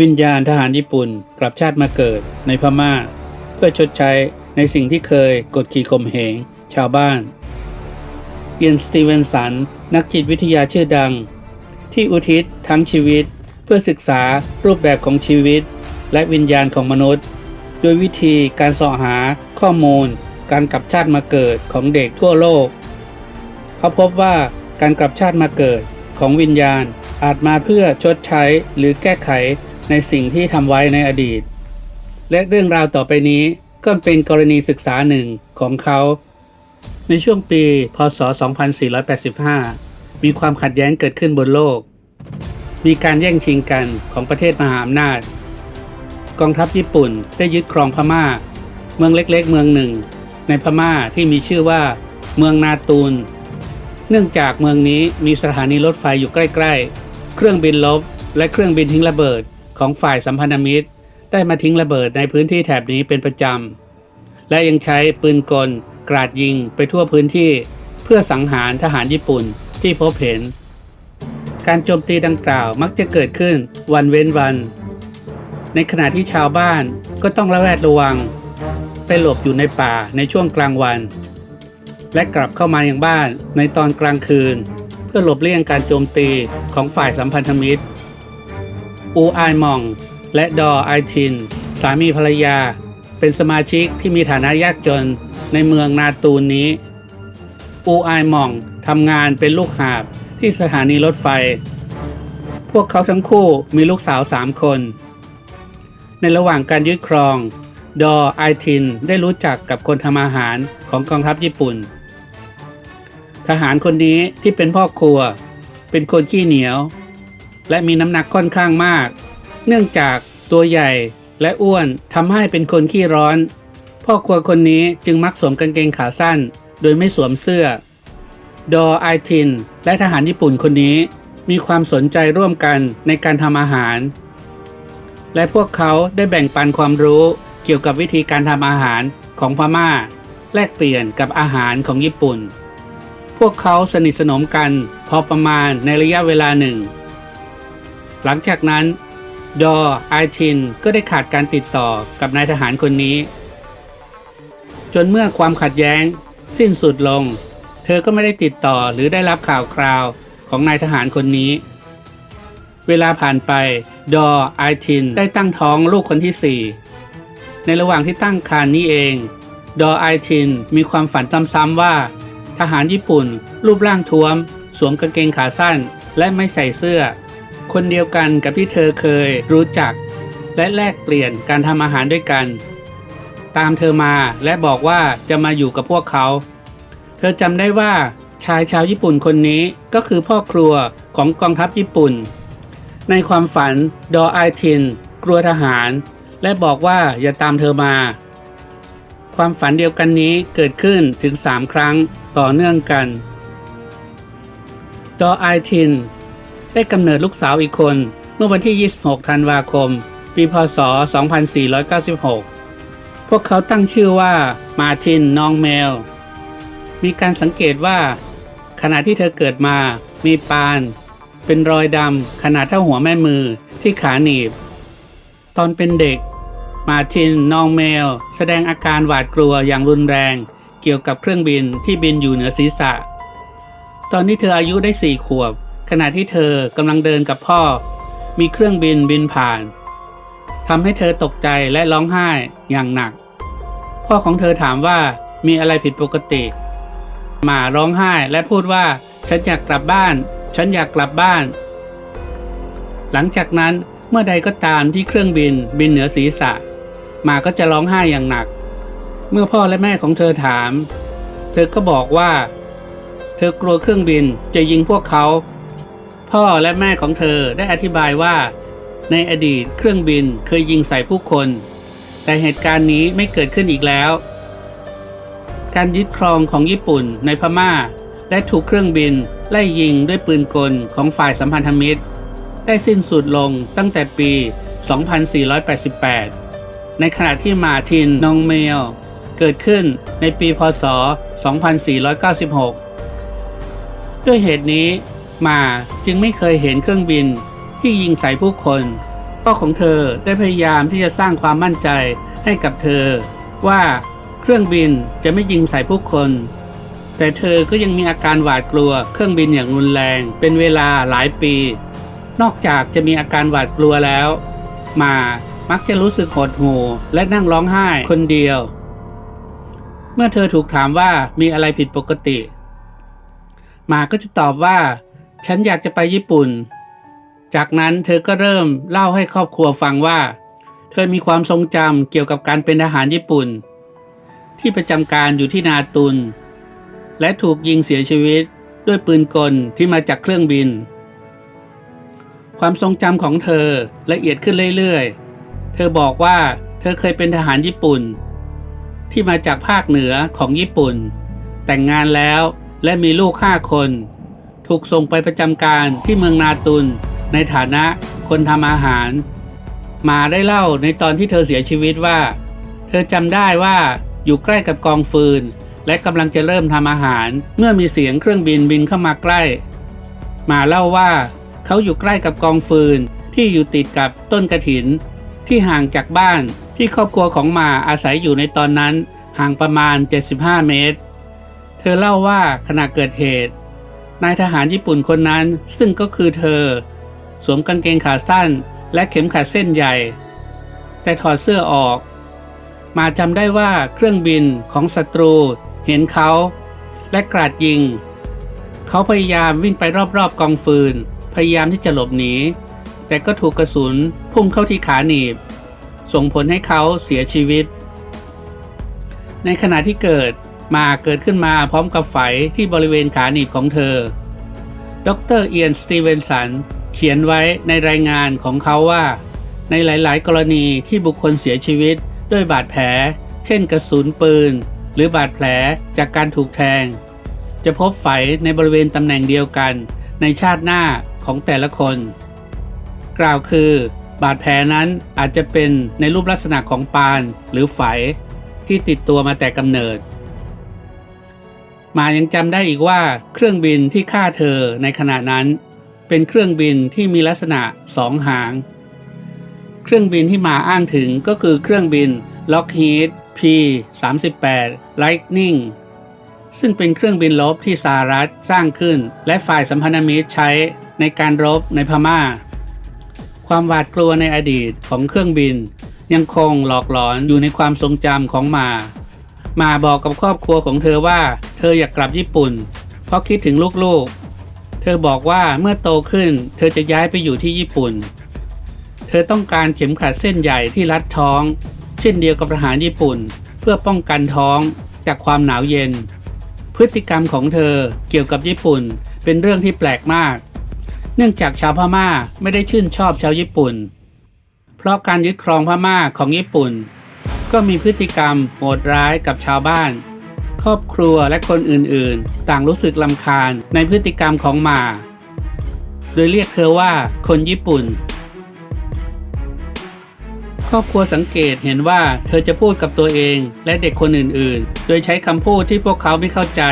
วิญญาณทหารญี่ปุ่นกลับชาติมาเกิดในพม่า เพื่อชดใช้ในสิ่งที่เคยกดขี่ข่มเหงชาวบ้านเอียนสตีเวนสันนักจิตวิทยาชื่อดัง ที่อุทิศทั้งชีวิต เพื่อศึกษารูปแบบของชีวิต และวิญญาณของมนุษย์ โดยวิธีการสาะหาข้อมูล การกลับชาติมาเกิดของเด็กทั่วโลก เขาพบว่าการกลับชาติมาเกิดของวิญญาณอาจมาเพื่อชดใช้หรือแก้ไข ในสิ่งที่ทำไว้ในอดีต และเรื่องราวต่อไปนี้ก็เป็นกรณีศึกษาหนึ่งของเขา ในช่วงปี พศ 2485 มีความขัดแย้งเกิดขึ้นบนโลก มีการแย่งชิงกันของประเทศมหาอำนาจ กองทัพญี่ปุ่นได้ยึดครองพม่า เมืองเล็กๆ เมืองหนึ่ง ในพม่าที่มีชื่อว่า เมืองนาตูน เนื่องจากเมืองนี้มีสถานีรถไฟอยู่ใกล้ ๆ เครื่องบินลบและเครื่องบินทิ้งระเบิด ของฝ่ายสัมพันธมิตร ได้มาทิ้งระเบิดในพื้นที่แถบนี้เป็นประจำ และยังใช้ปืนกล กราดยิงไปทั่วพื้นที่ เพื่อสังหารทหารญี่ปุ่นที่พบเห็น การโจมตีดังกล่าวมักจะเกิดขึ้นวันเว้นวัน ในขณะที่ชาวบ้านก็ต้องระแวดระวัง ไปหลบอยู่ในป่าในช่วงกลางวัน และกลับเข้ามายังบ้านในตอนกลางคืน เพื่อหลบเลี่ยงการโจมตีของฝ่ายสัมพันธมิตร อูอายมอง และดอไอทิน สามีภรรยา เป็นสมาชิกที่มีฐานะยากจนในเมืองนาตูนนี้ อูอายมองทำงานเป็นลูกหาบที่สถานีรถไฟ พวกเขาทั้งคู่มีลูกสาวสามคน ในระหว่างการยึดครอง ดอไอทินได้รู้จักกับคนทำอาหารของกองทัพญี่ปุ่น ทหารคนนี้ที่เป็นพ่อครัว เป็นคนขี้เหนียว และมีน้ำหนักค่อนข้างมาก เนื่องจากตัวใหญ่และอ้วนทำให้เป็นคนขี้ร้อน พ่อครัวคนนี้จึงมักสวมกางเกงขาสั้น โดยไม่สวมเสื้อ ดอไอทิน และทหารญี่ปุ่นคนนี้มีความสนใจร่วมกันในการทำอาหาร และพวกเขาได้แบ่งปันความรู้เกี่ยวกับวิธีการทำอาหารของพม่า แลกเปลี่ยนกับอาหารของญี่ปุ่น พวกเขาสนิทสนมกันพอประมาณในระยะเวลาหนึ่ง หลังจากนั้น ดอไอทินก็ได้ขาดการติดต่อกับนายทหารคนนี้ จนเมื่อความขัดแย้ง สิ้นสุดลง เธอก็ไม่ได้ติดต่อหรือได้รับข่าวคราวของนายทหารคนนี้ เวลาผ่านไป ดอไอทินได้ตั้งท้องลูกคนที่สี่ในระหว่างที่ตั้งครรภ์นี้เอง ดอไอทินมีความฝันซ้ำๆว่า ทหารญี่ปุ่น รูปร่างท้วม สวมกางเกงขาสั้น และไม่ใส่เสื้อ คนเดียวกันกับที่เธอเคยรู้จัก และแลกเปลี่ยนการทำอาหารด้วยกัน ตามเธอมาและบอกว่าจะมาอยู่กับพวกเขา เธอจำได้ว่าชายชาวญี่ปุ่นคนนี้ก็คือพ่อครัวของกองทัพญี่ปุ่น ในความฝันดอไอทิน กลัวทหาร และบอกว่าอย่าตามเธอมา ความฝันเดียวกันนี้เกิดขึ้นถึง 3 ครั้งต่อเนื่องกันดอไอทิน ได้กำเนิดลูกสาวอีกคน เมื่อวันที่ 26 ธันวาคม ปีพศ 2496 พวกเขาตั้งชื่อว่ามาร์ตินนองแมว มีการสังเกตว่า ขณะที่เธอเกิดมามีปาน เป็นรอยดำขนาดเท่าหัวแม่มือที่ขาหนีบ ตอนเป็นเด็ก มาร์ตินนองแมว แสดงอาการหวาดกลัวอย่างรุนแรง เกี่ยวกับเครื่องบินที่บินอยู่เหนือศีรษะ ตอนที่เธออายุได้สี่ขวบ ณะที่เธอกำลังเดินกับพ่อ มีเครื่องบินบินผ่านทำให้เธอตกใจและร้องไห้อย่างหนัก พ่อของเธอถามว่ามีอะไรผิดปกติ หมาร้องไห้และพูดว่า ฉันอยากกลับบ้าน ฉันอยากกลับบ้าน หลังจากนั้นเมื่อใดก็ตามที่เครื่องบินบินเหนือศีรษะ หมาก็จะร้องไห้อย่างหนัก เมื่อพ่อและแม่ของเธอถาม เธอก็บอกว่า เธอกลัวเครื่องบินจะยิงพวกเขา พ่อและแม่ของเธอได้อธิบายว่า ในอดีตเครื่องบินเคยยิงใส่ผู้คน แต่เหตุการณ์นี้ไม่เกิดขึ้นอีกแล้ว การยึดครองของญี่ปุ่นในพม่า และถูกเครื่องบินไล่ยิงด้วยปืนกลของฝ่ายสัมพันธมิตร ได้สิ้นสุดลงตั้งแต่ปี 2488 ในขณะที่มาร์ตินนองเมล เกิดขึ้นในปีพศ 2496 ด้วยเหตุนี้ มาจึงไม่เคยเห็นเครื่องบินที่ยิงใส่ผู้คนพ่อของเธอได้พยายามที่จะสร้างความมั่นใจให้กับเธอ ว่าเครื่องบินจะไม่ยิงใส่ผู้คน แต่เธอก็ยังมีอาการหวาดกลัวเครื่องบินอย่างรุนแรง เป็นเวลาหลายปี นอกจากจะมีอาการหวาดกลัวแล้ว มามักจะรู้สึกหดหู่และนั่งร้องไห้คนเดียว เมื่อเธอถูกถามว่ามีอะไรผิดปกติ มาก็จะตอบว่า ฉันอยากจะไปญี่ปุ่น จากนั้นเธอก็เริ่มเล่าให้ครอบครัวฟังว่า เธอมีความทรงจำเกี่ยวกับการเป็นทหารญี่ปุ่น ที่ประจำการอยู่ที่นาตุน และถูกยิงเสียชีวิตด้วยปืนกลที่มาจากเครื่องบิน ความทรงจำของเธอละเอียดขึ้นเรื่อยๆ เธอบอกว่าเธอเคยเป็นทหารญี่ปุ่น ที่มาจากภาคเหนือของญี่ปุ่น แต่งงานแล้วและมีลูกห้าคน ถูกส่งไปประจำการที่เมืองนาตุน ในฐานะคนทำอาหาร มาได้เล่าในตอนที่เธอเสียชีวิตว่า เธอจำได้ว่าอยู่ใกล้กับกองฟืน และกำลังจะเริ่มทำอาหาร เมื่อมีเสียงเครื่องบินบินเข้ามาใกล้ มาเล่าว่าเขาอยู่ใกล้กับกองฟืนที่อยู่ติดกับต้นกระถิน ที่ห่างจากบ้านที่ครอบครัวของมาอาศัยอยู่ในตอนนั้นห่างประมาณ 75 เมตร เธอเล่าว่าขณะเกิดเหตุ นายทหารญี่ปุ่นคนนั้นซึ่งก็คือเธอ สวมกางเกงขาสั้นและเข็มขัดเส้นใหญ่ แต่ถอดเสื้อออก มาจำได้ว่าเครื่องบินของศัตรูเห็นเขา และกราดยิง เขาพยายามวิ่งไปรอบๆกองฟืน พยายามที่จะหลบหนี แต่ก็ถูกกระสุนพุ่งเข้าที่ขาหนีบ ส่งผลให้เขาเสียชีวิต ในขณะที่เกิด มาเกิดขึ้นมาพร้อมกับไฝที่บริเวณขาหนีบของเธอ ดรเอียน สตีเวนสัน เขียนไว้ในรายงานของเขาว่า ในหลาย ๆ กรณีที่บุคคลเสียชีวิตด้วยบาดแผล เช่นกระสุนปืน หรือบาดแผลจากการถูกแทง จะพบไฝในบริเวณตำแหน่งเดียวกันในชาติหน้าของแต่ละคน กล่าวคือบาดแผลนั้นอาจจะเป็นในรูปลักษณะของปานหรือไฝที่ติดตัวมาแต่กำเนิด มายังจำได้อีกว่าเครื่องบินที่ฆ่าเธอในขณะนั้น เป็นเครื่องบินที่มีลักษณะสองหาง เครื่องบินที่มาอ้างถึงก็คือเครื่องบิน Lockheed P-38 Lightning ซึ่งเป็นเครื่องบินลบที่สหรัฐสร้างขึ้น และฝ่ายสัมพันธมิตรใช้ในการรบในพม่า ความหวาดกลัวในอดีตของเครื่องบิน ยังคงหลอกหลอนอยู่ในความทรงจำของมา มาบอกกับครอบครัวของเธอว่า ออยากกลับญี่ปุ่น เพราะคิดถึงลูกๆ เธอบอกว่าเมื่อโตขึ้น เธอจะย้ายไปอยู่ที่ญี่ปุ่น เธอต้องการเข็มขัดเส้นใหญ่ที่รัดท้อง เช่นเดียวกับทหารญี่ปุ่น เพื่อป้องกันท้องจากความหนาวเย็น พฤติกรรมของเธอเกี่ยวกับญี่ปุ่นเป็นเรื่องที่แปลกมาก เนื่องจากชาวพม่าไม่ได้ชื่นชอบชาวญี่ปุ่น เพราะการยึดครองพม่าของญี่ปุ่น ก็มีพฤติกรรมโหดร้ายกับชาวบ้าน ครอบครัวและคนอื่นๆ ต่างรู้สึกลำคาญในพฤติกรรมของหมา โดยเรียกเธอว่าคนญี่ปุ่น ครอบครัวสังเกตเห็นว่าเธอจะพูดกับตัวเองและเด็กคนอื่นๆ โดยใช้คำพูดที่พวกเขาไม่เข้าใจ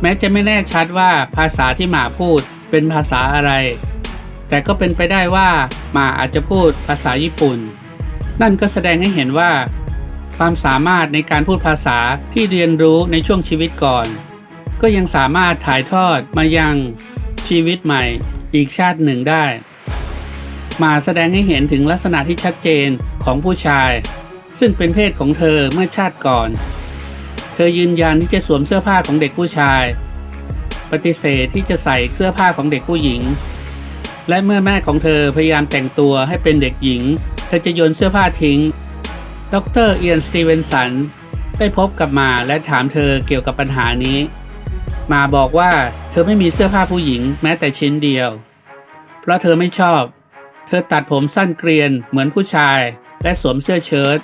แม้จะไม่แน่ชัดว่าภาษาที่หมาพูดเป็นภาษาอะไร แต่ก็เป็นไปได้ว่าหมาอาจจะพูดภาษาญี่ปุ่น นั่นก็แสดงให้เห็นว่า ความสามารถในการพูดภาษาที่เรียนรู้ในช่วงชีวิตก่อน ก็ยังสามารถถ่ายทอดมายังชีวิตใหม่ อีกชาติหนึ่งได้ มาแสดงให้เห็นถึงลักษณะที่ชัดเจนของผู้ชาย ซึ่งเป็นเพศของเธอเมื่อชาติก่อน เธอยืนยันที่จะสวมเสื้อผ้าของเด็กผู้ชาย ปฏิเสธที่จะใส่เสื้อผ้าของเด็กผู้หญิง และเมื่อแม่ของเธอพยายามแต่งตัวให้เป็นเด็กหญิง เธอจะโยนเสื้อผ้าทิ้ง ดรเอียนสตีเวนสันได้พบกับมาและถามเธอเกี่ยวกับปัญหานี้ มาบอกว่าเธอไม่มีเสื้อผ้าผู้หญิงแม้แต่ชิ้นเดียว เพราะเธอไม่ชอบ เธอตัดผมสั้นเกรียนเหมือนผู้ชายและสวมเสื้อเชิ้ต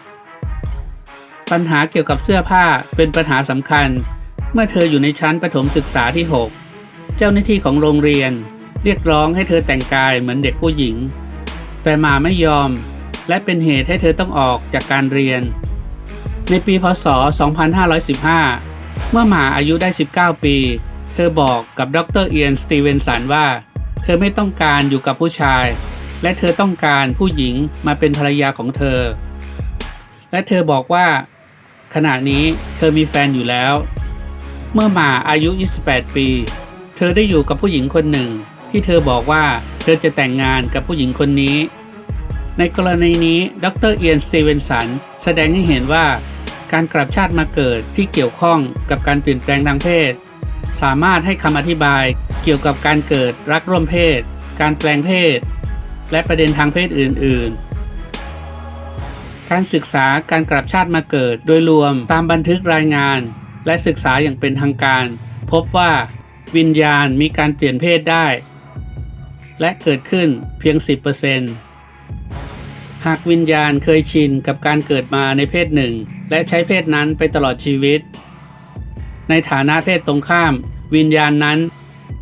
ปัญหาเกี่ยวกับเสื้อผ้าเป็นปัญหาสำคัญ เมื่อเธออยู่ในชั้นประถมศึกษาที่ 6 เจ้าหน้าที่ของโรงเรียน เรียกร้องให้เธอแต่งกายเหมือนเด็กผู้หญิง แต่มาไม่ยอม และเป็นเหตุให้เธอต้องออกจากการเรียน ในปีพศ 2515 เมื่อหมาอายุได้ 19 ปี เธอบอกกับดรเอียนสตีเวนสันว่า เธอไม่ต้องการอยู่กับผู้ชาย และเธอต้องการผู้หญิงมาเป็นภรรยาของเธอ และเธอบอกว่า ขณะนี้เธอมีแฟนอยู่แล้ว เมื่อหมาอายุ 28 ปี เธอได้อยู่กับผู้หญิงคนหนึ่งที่เธอบอกว่าเธอจะแต่งงานกับผู้หญิงคนนี้ ในกรณีนี้ ดรเอียนสตีเวนสันแสดงให้เห็นว่า การกลับชาติมาเกิดที่เกี่ยวข้องกับการเปลี่ยนแปลงทางเพศ สามารถให้คำอธิบายเกี่ยวกับการเกิดรักร่วมเพศ การแปลงเพศ และประเด็นทางเพศอื่น ๆ การศึกษาการกลับชาติมาเกิดโดยรวมตามบันทึกรายงาน และศึกษาอย่างเป็นทางการ พบว่าวิญญาณมีการเปลี่ยนเพศได้ และเกิดขึ้นเพียง 10% หากวิญญาณเคยชินกับการเกิดมาในเพศหนึ่ง และใช้เพศนั้นไปตลอดชีวิต ในฐานะเพศตรงข้าม วิญญาณนั้น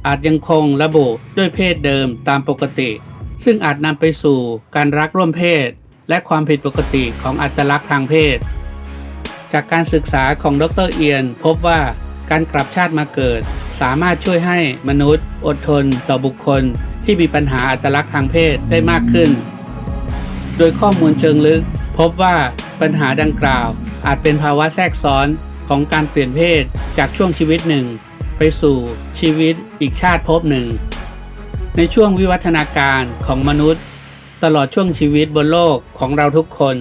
อาจยังคงระบุด้วยเพศเดิมตามปกติ ซึ่งอาจนำไปสู่การรักร่วมเพศ และความผิดปกติของอัตลักษณ์ทางเพศ จากการศึกษาของดรเอียน พบว่าการกลับชาติมาเกิด สามารถช่วยให้มนุษย์ อดทนต่อบุคคลที่มีปัญหาอัตลักษณ์ทางเพศได้มากขึ้น โดยข้อมูลเชิงลึก พบว่าปัญหาดังกล่าว อาจเป็นภาวะแทรกซ้อนของการเปลี่ยนเพศจากช่วงชีวิตหนึ่ง ไปสู่ชีวิตอีกชาติภพหนึ่ง ในช่วงวิวัฒนาการของมนุษย์ ตลอดช่วงชีวิตบนโลกของเราทุกคน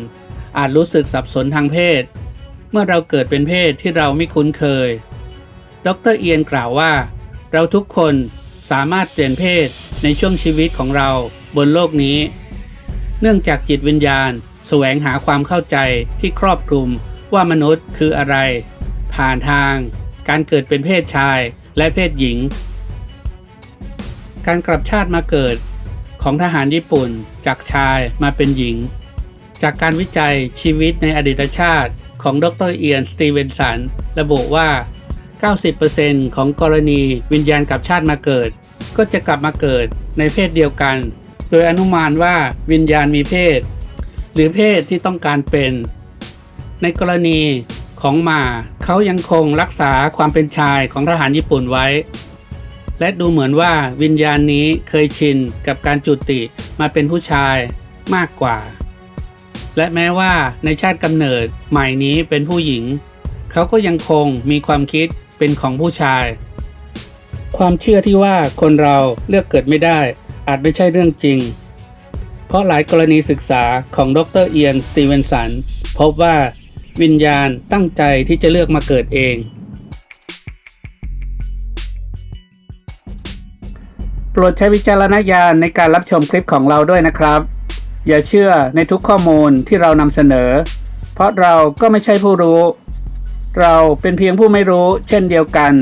อาจรู้สึกสับสนทางเพศ เมื่อเราเกิดเป็นเพศที่เราไม่คุ้นเคย ดรเอียนกล่าวว่า เราทุกคนสามารถเปลี่ยนเพศในช่วงชีวิตของเราบนโลกนี้ เนื่องจากจิตวิญญาณ แสวงหาความเข้าใจที่ครอบคลุมว่ามนุษย์คืออะไร ผ่านทาง การเกิดเป็นเพศชายและเพศหญิง การกลับชาติมาเกิดของทหารญี่ปุ่นจากชายมาเป็นหญิง จากการวิจัยชีวิตในอดีตชาติของดรเอียนสตีเวนสันระบุว่า 90%ของกรณีวิญญาณกลับชาติมาเกิด ก็จะกลับมาเกิดในเพศเดียวกัน โดยอนุมานว่าวิญญาณมีเพศ หรือเพศที่ต้องการเป็น ในกรณีของมาเขายังคงรักษาความเป็นชายของทหารญี่ปุ่นไว้ และดูเหมือนว่าวิญญาณนี้เคยชินกับการจุติมาเป็นผู้ชายมากกว่า และแม้ว่าในชาติกำเนิดใหม่นี้เป็นผู้หญิง เขาก็ยังคงมีความคิดเป็นของผู้ชาย ความเชื่อที่ว่าคนเราเลือกเกิดไม่ได้ อาจไม่ใช่เรื่องจริง เพราะหลายกรณีศึกษาของดรเอียน สตีเวนสัน พบว่าวิญญาณตั้งใจที่จะเลือกมาเกิดเอง โปรดใช้วิจารณญาณในการรับชมคลิปของเราด้วยนะครับ อย่าเชื่อในทุกข้อมูลที่เรานำเสนอ เพราะเราก็ไม่ใช่ผู้รู้ เราเป็นเพียงผู้ไม่รู้เช่นเดียวกัน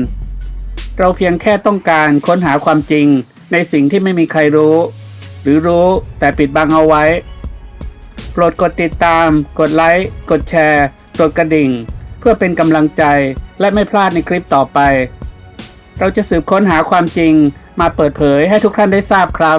เราเพียงแค่ต้องการค้นหาความจริง ในสิ่งที่ไม่มีใครรู้ หรือรู้แต่ปิดบังเอาไว้ โปรดกดติดตาม กดไลค์ กดแชร์ กดกระดิ่ง เพื่อเป็นกำลังใจและไม่พลาดในคลิปต่อไป เราจะสืบค้นหาความจริงมาเปิดเผยให้ทุกท่านได้ทราบครับ